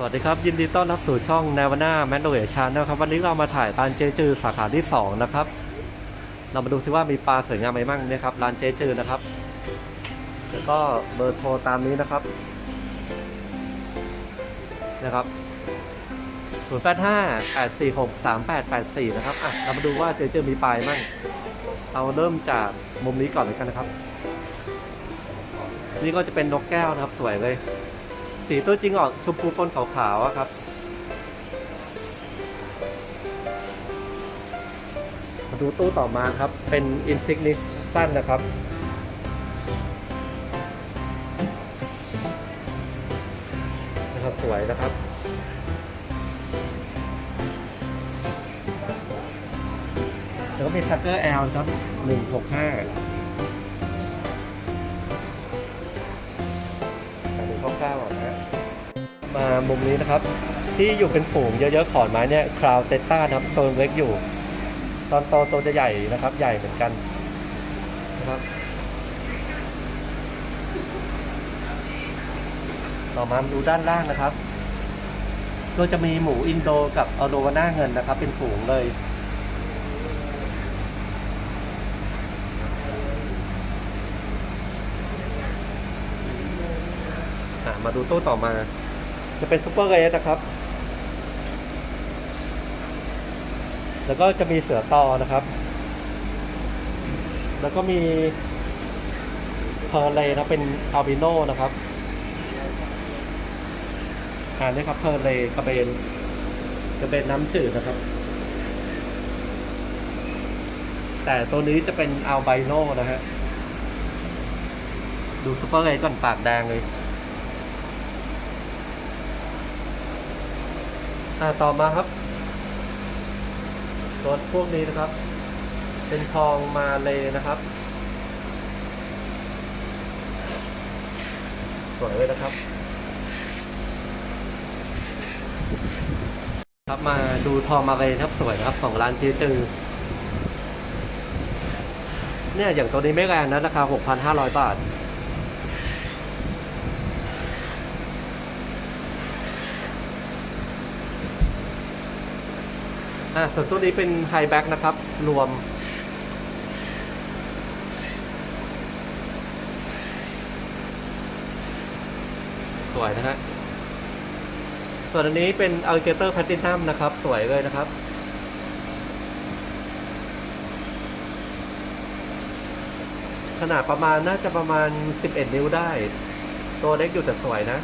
สวัสดีครับ ยินดีต้อนรับสู่ช่อง n a v a n a m a n o เ a ช n นนะครับ วันนี้เรามาถ่ายร้านเจจือสาขาที่ 2 นะครับ เรามาดูซิว่ามีปลาสวยงามอะไรบ้างเนี่ยครับร้านเจจือนะครับ แล้วก็เบอร์โทรตามนี้นะครับนะครับ0 8 5 8 4 6 3 8 8 4 นะครับอะเรามาดูว่าเจจือมีปลายมั่งเราเริ่มจากมุมนี้ก่อนเลยกันนะครับ นี่ก็จะเป็นนกแก้วนะครับสวยเลย สีตัวจริงออกชมพูปนขาวๆอะครับ มาดูตู้ต่อมาครับ เป็นอินซิกนิสั้นนะครับ นะครับสวยนะครับแล้วก็มีซักเกอร์แอลครับ 165 มามุมนี้นะครับ ที่อยู่เป็นฝูงเยอะๆขอนไม้เนี่ยคราวเตต้านะครับตัวเล็กอยู่ ตอนโตตัวจะใหญ่นะครับ ใหญ่เหมือนกันนะครับต่อมาดูด้านล่างนะครับก็จะมีหมูอินโดกับอโลวาน่าเงินนะครับ เป็นฝูงเลยมาดูตู้ต่อมา จะเป็นซูเปอร์เรสนะครับ แล้วก็จะมีเสือตอนะครับ แล้วก็มีเพอร์เลนะเป็นอัลบิโนนะครับอ่านด้วยครับเพอร์เลกระเบนกระเบนน้ำจืดนะครับ แต่ตัวนี้จะเป็นอัลไบโนนะฮะ ดูซูเปอร์เรสก่อนปากแดงเลย อ่าต่อมาครับรถพวกนี้นะครับ เป็นทองมาเลยนะครับ สวยเลยนะครับ ครับมาดูทองมาเลยครับสวยนะครับของร้านเจจือเนี่ยอย่างตัวนี้ไม่แรงนะราคา 6,500 บาท อ่าส่วนตัวนี้เป็นไฮแบ็กนะครับ รวม สวยนะฮะส่วนอันนี้เป็น Alligator Platinum นะครับ สวยเลยนะครับขนาดประมาณน่าจะประมาณ 11 นิ้วได้ ตัวเล็กอยู่แต่สวยนะ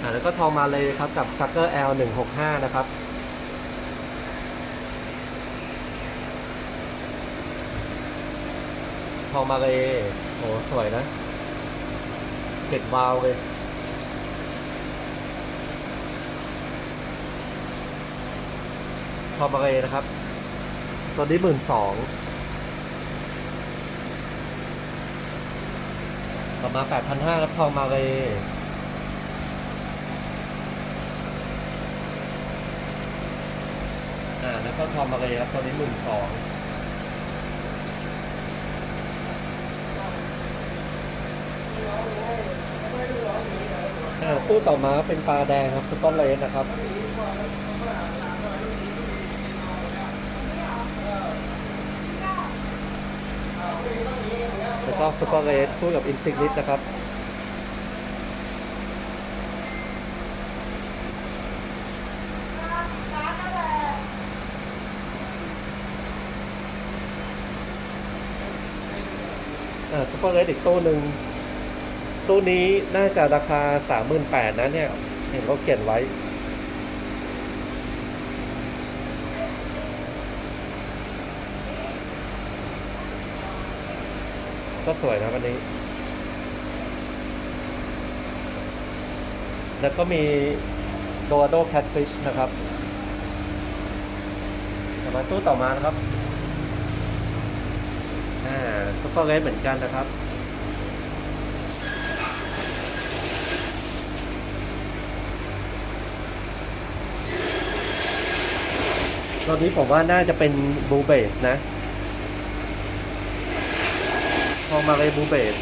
อ่าแล้วก็ทองมาเลยครับกับ Sucker L 165 นะครับ องมาเลยโหสวยนะเก็ดวาวเลยทองมาเลยนะครับ ตัวนี้หมื่นสองต่อมาแปดพันห้าครับทองมาเลยอ่าแล้วก็ทองมาเลยครับตัวนี้หมื่นสอง อ่าตู้ต่อมาเป็นปลาแดงครับสปอนเลสนะครับแล้วก็สปอนเลสคู่กับอินซิกนิดนะครับอ่าสปอนเลสอีกตู้หนึ่ง ตู้นี้น่าจะราคา38,000นะเนี่ย เห็นเขาเขียนไว้ ก็สวยนะวันนี้ แล้วก็มีโดโดแคทฟิชนะครับต่อมาตู้ต่อมานะครับ อ่าซุปเปอร์เรสเหมือนกันนะครับ ตอนนี้ผมว่าน่าจะเป็นบูเบสนะ พอมาเลยบูเบส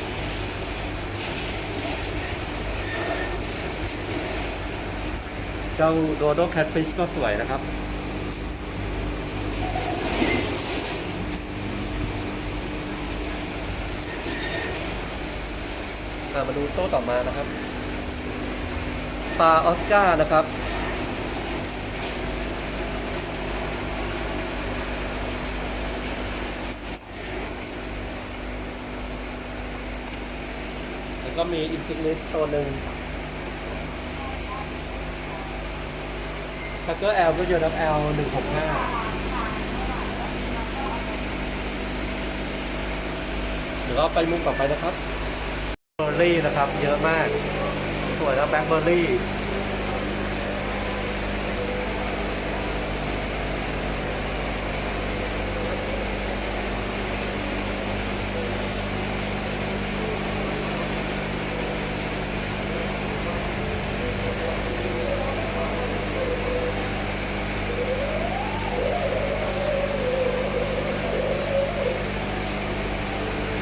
เจ้าโดโดแคทฟิชก็สวยนะครับมาดูโต๊ะต่อมานะครับ ปลาออสการ์นะครับ ก็มีอินฟินิสตัวหนึ่งทักเกอร์แอลก็ยูนับแอลหนึ่งหกห้าเดี๋ยวเราไปมุมต่อไปนะครับเบอร์รี่นะครับ เยอะมาก สวยแล้วแบล็คเบอร์รี่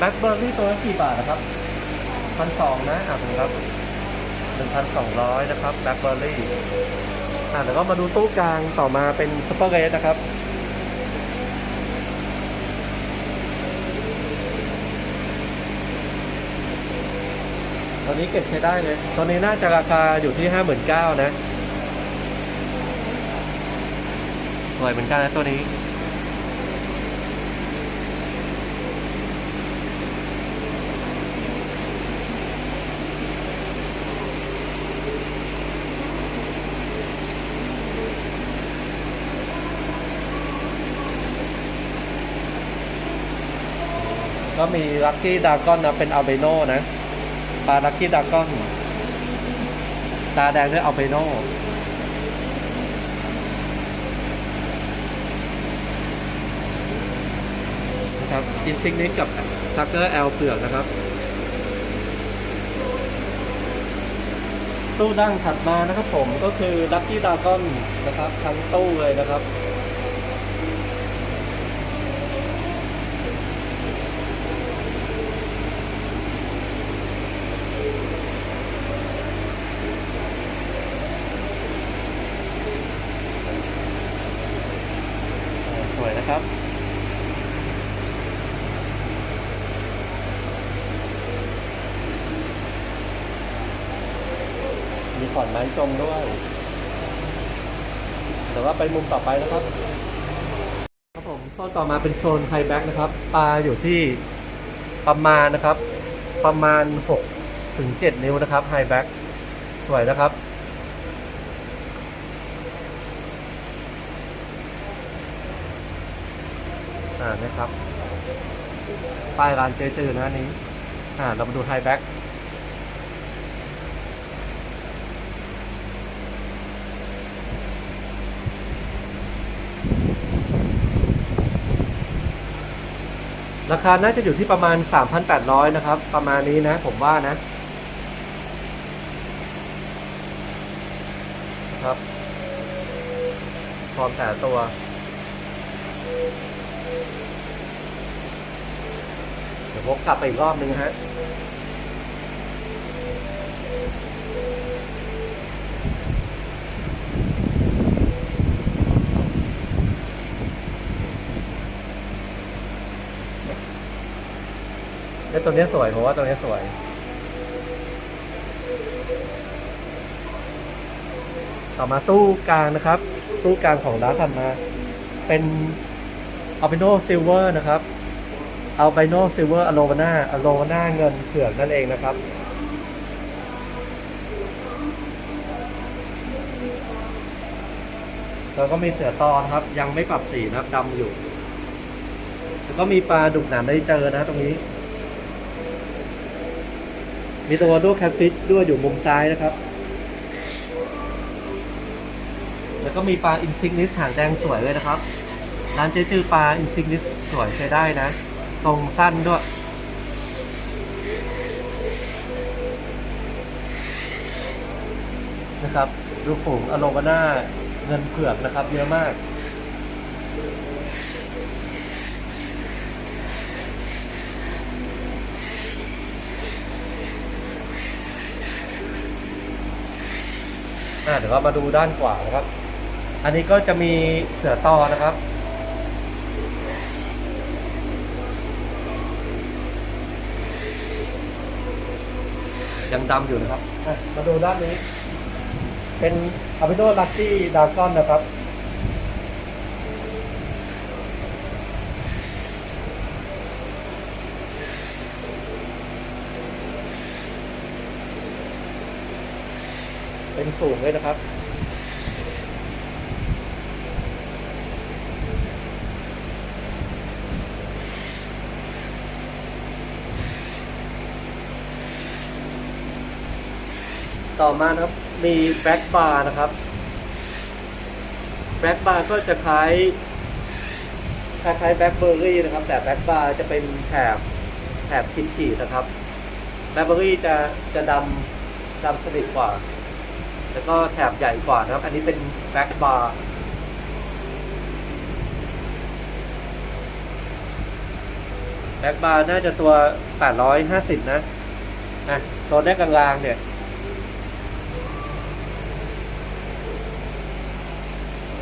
ล็คเบอร์รี่ตัวละกี่บาทนะครับพันสองนะอะครับหนึ่งพันสองร้อยนะครับแบล็คเบอร์รี่อะแล้วก็มาดูตู้กลางต่อมาเป็นสเปอร์เรสนะครับตอนนี้เก็บใช้ได้เลย ตอนนี้น่าจะราคาอยู่ที่ห้าหมื่นเก้านะ สวยเหมือนกันนะตัวนี้ ก็มีลัคกี้ดากอนนะเป็นอัลเบโนนะปลาลัคกี้ดากอนตาแดงด้วยอัลเบโนนะครับอินซิกนิกับซักเกอร์แอลเปลือกนะครับ ตู้ดั้งถัดมานะครับผมก็คือลัคกี้ดากอนนะครับ ทั้งตู้เลยนะครับ สวยนะครับ มีขอนไม้จมด้วยแต่ว่าไปมุมต่อไปนะครับ ครับผมโซนต่อมาเป็นโซนไฮแบ็กนะครับ ปลาอยู่ที่ประมาณนะครับ ประมาณ6ถึง7นิ้วนะครับไฮแบ็กสวยนะครับอ่านะครับป้ายร้านเจจือนะนนี้อ่าเรามาดูไฮแบ็ก ราคาน่าจะอยู่ที่ประมาณ 3,800 นะครับ ประมาณนี้นะผมว่านะนะครับพร้อมแต่ตัว เดี๋ยววกกลับไปอีกรอบนึงฮะ ไอ้วตัวนี้สวยผมว่าตัวนี้สวย ต่อมาตู้กลางนะครับ ตู้กลางของร้านถัดมา เป็น Albino Silver นะครับ Albino Silver a l o v a n a a l o v a n a เงินเผือกนั่นเองนะครับแล้วก็มีเสือตอนครับ ยังไม่ปรับสีนะครับดำอยู่ แล้วก็มีปลาดุกหนามได้เจอนะตรงนี้ มีตัวโดแคทฟิชด้วยอยู่มุมซ้ายนะครับ แล้วก็มีปลาอินซิกนิสหางแดงสวยเลยนะครับ ร้านเจจือปลาอินซิกนิสสวยใช้ได้นะ ตรงสั้นด้วย นะครับ ดูฝูงอโลวาน่าเงินเผือกนะครับ เยอะมาก อ่าเดี๋ยวเรามาดูด้านขวานะครับ อันนี้ก็จะมีเสือตอนะครับ ยังดำอยู่นะครับอะมาดูด้านนี้ เป็นอาบิโดลักซี่ดากอนนะครับ เป็นสูงเลยนะครับ ต่อมานะครับมีแบ็กบาร์นะครับแบ็กบาร์ก็จะคล้ายคล้ายๆแบ็กเบอร์รี่นะครับ แต่แบ็กบาร์จะเป็นแถบแถบขีดๆนะครับแบ็กเบอร์รี่จะจะดำดำสนิทกว่า แล้วก็แถบใหญ่กว่านะครับ อันนี้เป็นแบ็กบาร์แบ็กบาร์น่าจะตัว 850 นะอะตัวแรกกลางๆเนี่ย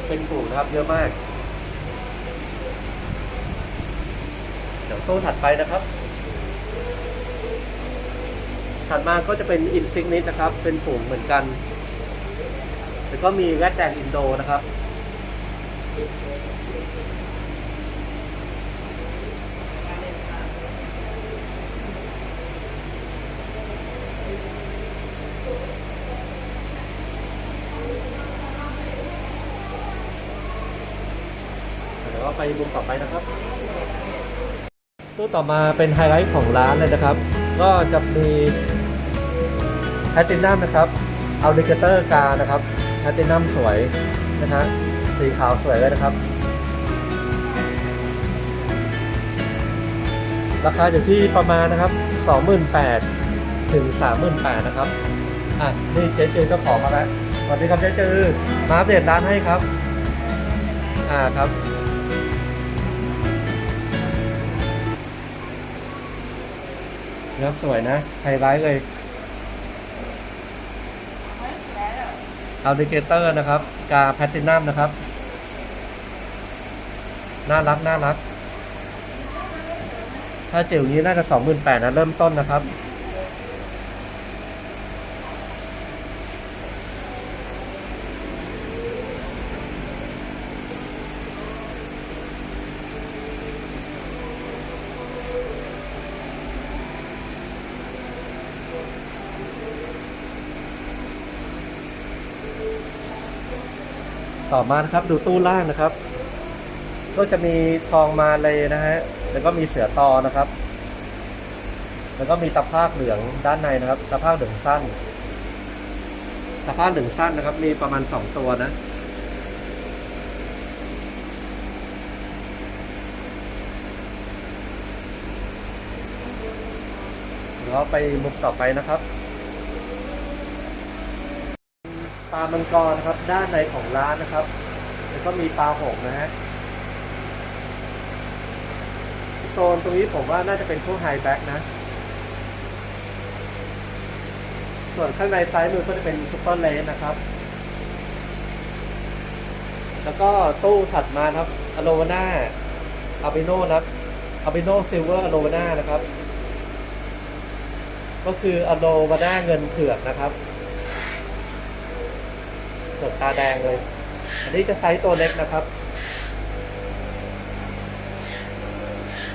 เป็นฝูงนะครับเยอะมาก เดี๋ยวตู้ถัดไปนะครับ ถัดมาก็จะเป็นอินซิกนิดนะครับ เป็นฝูงเหมือนกัน แล้วก็มีแรดแดงอินโดนะครับ เดี๋ยวเราไปมุมต่อไปนะครับตู้ต่อมาเป็นไฮไลท์ของร้านเลยนะครับ ก็จะมีแพตตินัมนะครับเอาดิเกเตอร์กานะครับ แพตตินัมสวยนะฮะสีขาวสวยเลยนะครับ ราคาอยู่ที่ประมาณนะครับ 28,000ถึง 38,000นะครับ อะ นี่เจ๊จือเจ้าของมาแล้วสวัสดีครับเจ๊จือมาอัปเดตร้านให้ครับ อ่าครับเนื้อสวยนะไฮไลท์เลย อัลดิเกเตอร์นะครับ กาแพตตินัมนะครับ น่ารัก น่ารัก ถ้าเจ๋วนี้น่าจะสองหมื่นแปดนะ เริ่มต้นนะครับ ต่อมานะครับดูตู้ล่างนะครับ ก็จะมีทองมาเลยนะฮะแล้วก็มีเสือตอนะครับ แล้วก็มีตะภาคเหลืองด้านในนะครับ ตะภาคเหลืองสั้น ตะภาคเหลืองสั้นนะครับ มีประมาณสองตัวนะเราไปมุมต่อไปนะครับ ปลามังกรนะครับ ด้านในของร้านนะครับ แล้วก็มีปลาหงนะฮะโซนตรงนี้ผมว่าน่าจะเป็นพวกไฮแบ็กนะ ส่วนข้างในซ้ายมือก็จะเป็นซูเปอร์เลนนะครับ แล้วก็ตู้ถัดมาครับอโลวาน่าอาบิโนนะครับอาบิโนซิลเวอร์อโลวาน่านะครับ ก็คืออโลวาน่าเงินเผือกนะครับ วนตาแดงเลย อันนี้จะไซส์ตัวเล็กนะครับ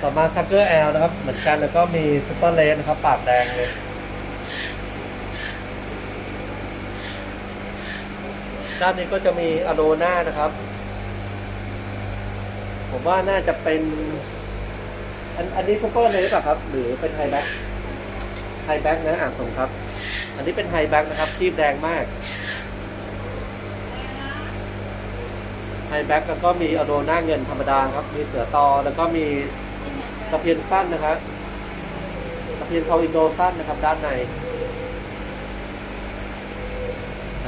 ต่อมาซักเกอร์แอลนะครับ เหมือนกันแล้วก็มีซูเปอร์เลนนะครับ ปากแดงเลยด้านนี้ก็จะมีอโลน่านะครับ ผมว่าน่าจะเป็น อันอันนี้ซูเปอร์เลยหรือเปล่าครับ หรือเป็นไฮแบ็กไฮแบ็กนะอ่านตรงครับ อันนี้เป็นไฮแบ็กนะครับคีบแดงมาก ไฮแบ็กแล้วก็มีอโลน่าเงินธรรมดาครับ มีเสือตอแล้วก็มีตะเพียนสั้นนะครับตะเพียนทออินโดสั้นนะครับ ด้านใน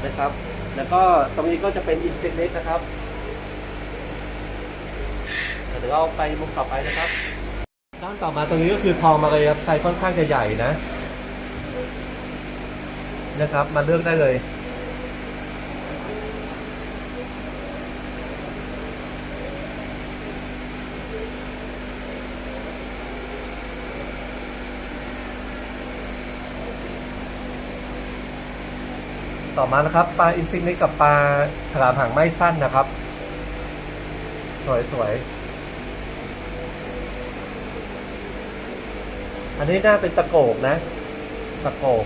นะครับ แล้วก็ตรงนี้ก็จะเป็นอินเซกเล็กนะครับเดี๋ยวเราไปมุมต่อไปนะครับ ด้านต่อมาตรงนี้ก็คือทองมาเลยครับไซส์ค่อนข้างจะใหญ่นะ นะครับ มาเลือกได้เลย ต่อมานะครับปลาอินซิกนี้กับปลาฉลามหางไหม้สั้นนะครับ สวยสวยอันนี้น่าเป็นตะโกกนะ ตะโกก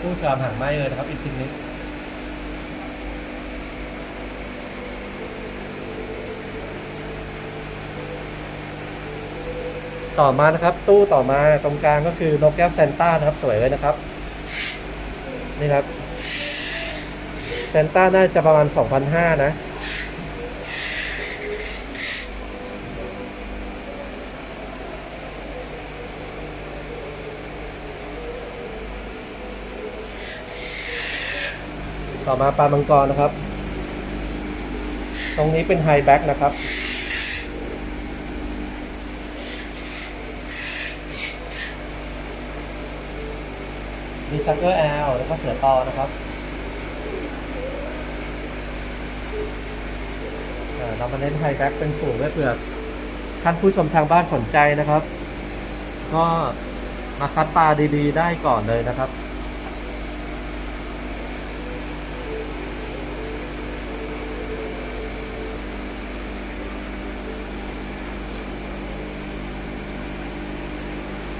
กุ้งฉลามหางไหม้เลยนะครับอินซิกนี้ต่อมานะครับ ตู้ต่อมาตรงกลางก็คือนกแก้วแซนต้านะครับ สวยเลยนะครับ นี่ครับแซนต้าน่าจะประมาณ 2,500 นะ ต่อมาปลามังกรนะครับ ตรงนี้เป็นไฮแบ็กนะครับ ซักเกอร์แอลแล้วก็เสือตอนะครับอ่าเรามาเน้นไฮแบ็กเป็นสูงด้วยเผื่อท่านผู้ชมทางบ้านสนใจนะครับ ก็มาคัดปลาดีๆ ได้ก่อนเลยนะครับ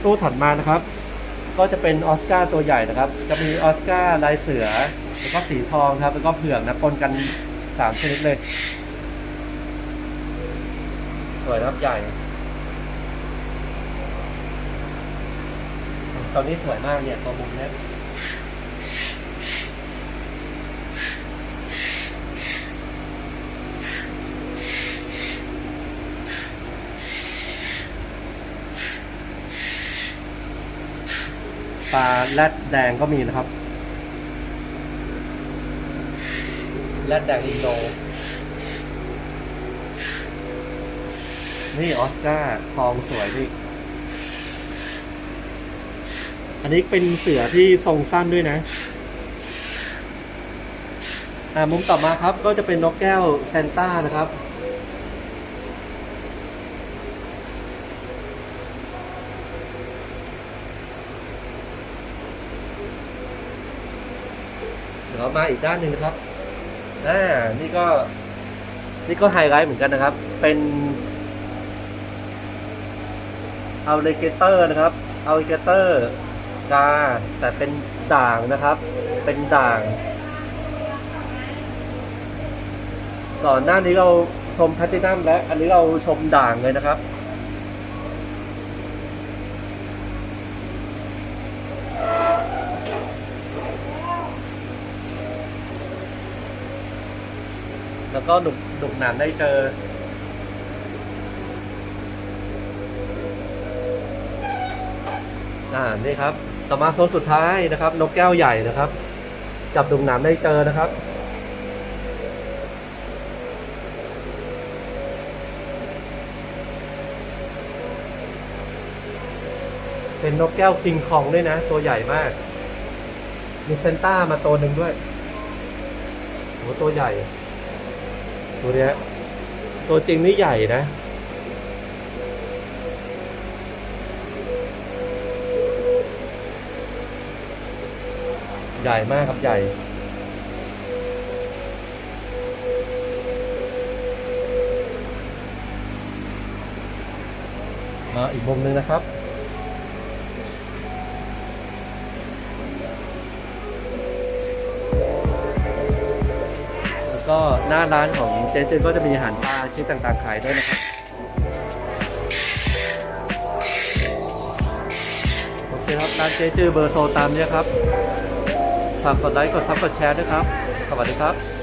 ตู้ถัดมานะครับ ก็จะเป็นออสการ์ตัวใหญ่นะครับ จะมีออสการ์ลายเสือ แล้วก็สีทองครับ แล้วก็เผือกนะปนกันสามชนิดเลย สวยนะครับใหญ่ ตอนนี้สวยมากเนี่ยตัวมุมเนี้ย ปลาแรดแดงก็มีนะครับแรดแดงอินโดนี่ออสการ์ทองสวยนี่ อันนี้เป็นเสือที่ทรงสั้นด้วยนะ อ่ามุมต่อมาครับก็จะเป็นนกแก้วแซนต้านะครับ ดี๋ยวเรามาอีกด้านหนึ่งนะครับอ่านี่ก็ นี่ก็ไฮไลท์เหมือนกันนะครับ เป็นเอาเลเกเตอร์นะครับ เอาเลเกเตอร์กาแต่เป็นด่างนะครับ เป็นด่าง ก่อนหน้านี้เราชมแพตตินัมและอันนี้เราชมด่างเลยนะครับ แล้วก็หนุกหนุกหนานได้เจอ อ่า นี่ครับ ต่อมาโซนสุดท้ายนะครับ นกแก้วใหญ่นะครับ จับดุกหนามได้เจอนะครับเป็นนกแก้วคิงคองด้วยนะ ตัวใหญ่มาก มีเซนต้ามาตัวหนึ่งด้วยโหตัวใหญ่ ตัวเนี้ยตัวจริงนี่ใหญ่นะ ใหญ่มากครับใหญ่มาอีกมุมหนึ่งนะครับ หน้าร้านของเจ๊จืนก็จะมีอาหารปลาชิ้นต่างๆขายด้วยนะครับ โอเคครับ ร้านเจ๊จือเบอร์โทรตามเนี้ยครับ ฝากกดไลค์ กดซับกดแชร์ด้วยครับ สวัสดีครับ